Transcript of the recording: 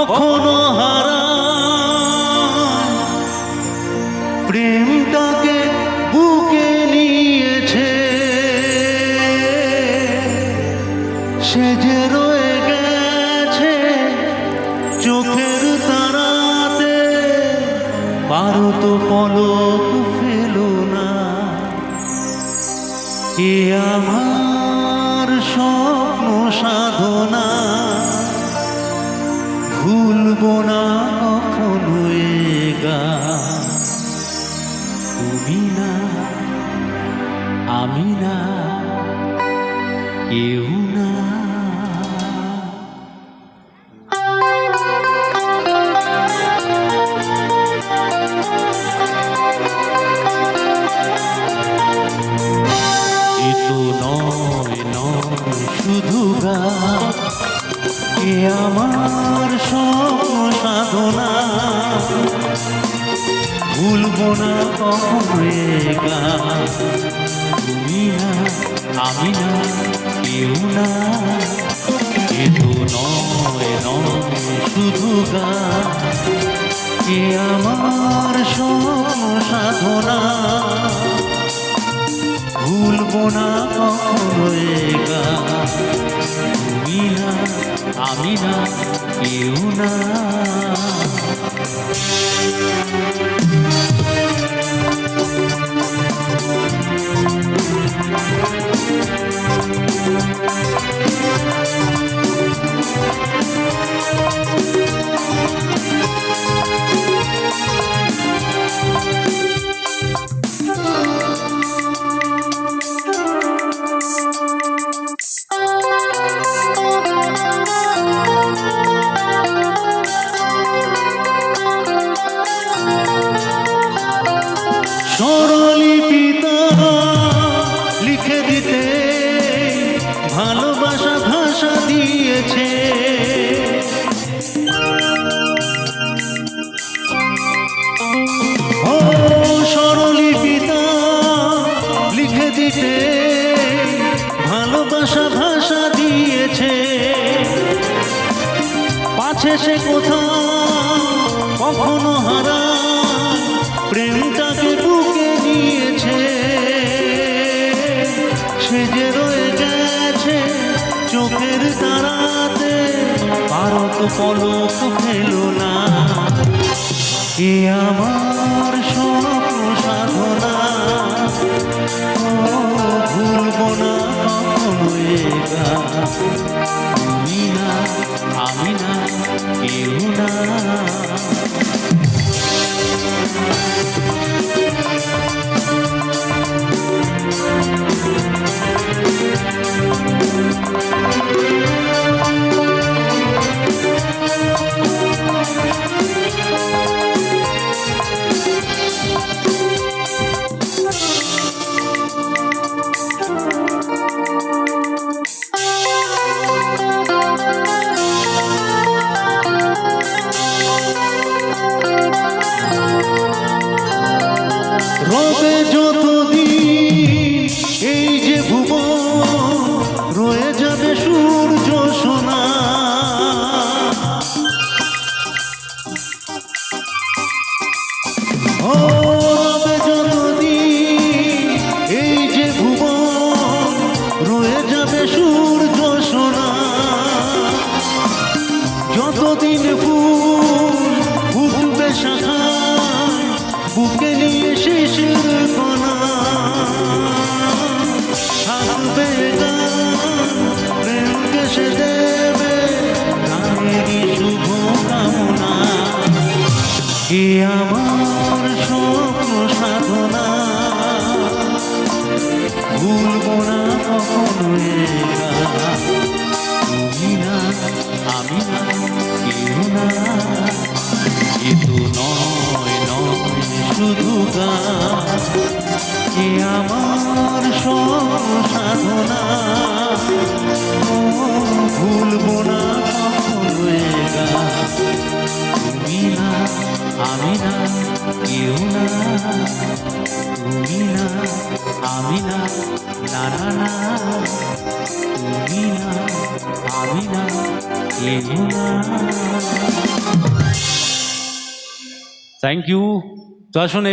কখনো হারা। প্রেমটাকে বুকে নিয়েছে। সে যে রয়ে গেছে চোখের তারাতে পারো তো পলক ফেলো না। এ আমার স্বপ্ন সাধনা। না ভুলবো না। তুমি না, আমি না, কেউ না এ নয় নয়, শুধু গান এ আমার সাধনা ভুলবো না গান। তুমি না আমি না কেউ না। দিতে ভালোবাসা ভাষা দিয়েছে। পাছে সে কোথাও কখনো হারা প্রেমটাকে বুকে নিয়েছে। সে যে রয়ে গেছে চোখের তারাতে, ভারত পলক ফেলো না। এ আমার স্বপ্ন সাধনা। রবে যতদিন এই যে ভুব রয়ে যাবে সূর্য সোনা। রবে যতদিন এই যে ভুব রয়ে যাবে সূর্য সোনা। যতদিন ফুল ফুটবে শাখায়, বুকে নিয়ে থাকবে প্রেমকে সে দেবে গানেরই শুভ কামনা আমার এ আমার সাধনা ভুলবো না। তুমি না, আমি না, কেউ না। তুমি না, আমি না না না না। তুমি না, আমি না, কেউ না। থ্যাংক ইউ তো আসুন